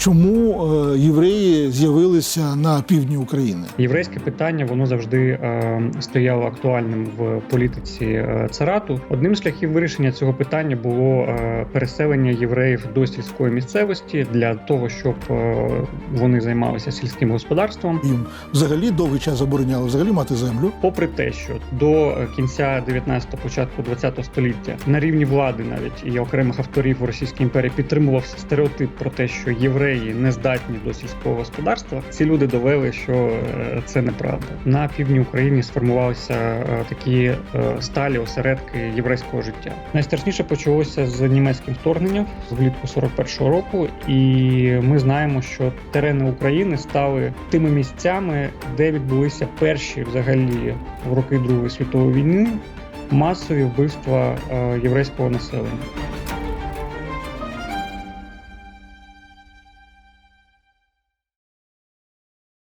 чому е, євреї з'явилися на півдні України. Єврейське питання воно завжди е, стояло актуальним в політиці е, царату. Одним з шляхів вирішення цього питання було переселення євреїв до сільської місцевості для того, щоб вони займалися сільським господарством. Їм взагалі довгий час забороняли взагалі мати землю. Попри те, що до кінця 19-го, початку 20-го століття на рівні влади навіть і окремих авторів в Російській імперії підтримувався стереотип про те, що євреї не здатні до сільського господарства. Ці люди довели, що е, це неправда. На півдні України сформувалися е, такі е, сталі осередки єврейського життя. Найстрашніше почалося з німецьким вторгненням влітку 41-го року, і ми знаємо, що терени України стали тими місцями, де відбулися перші взагалі в роки Другої світової війни масові вбивства єврейського населення.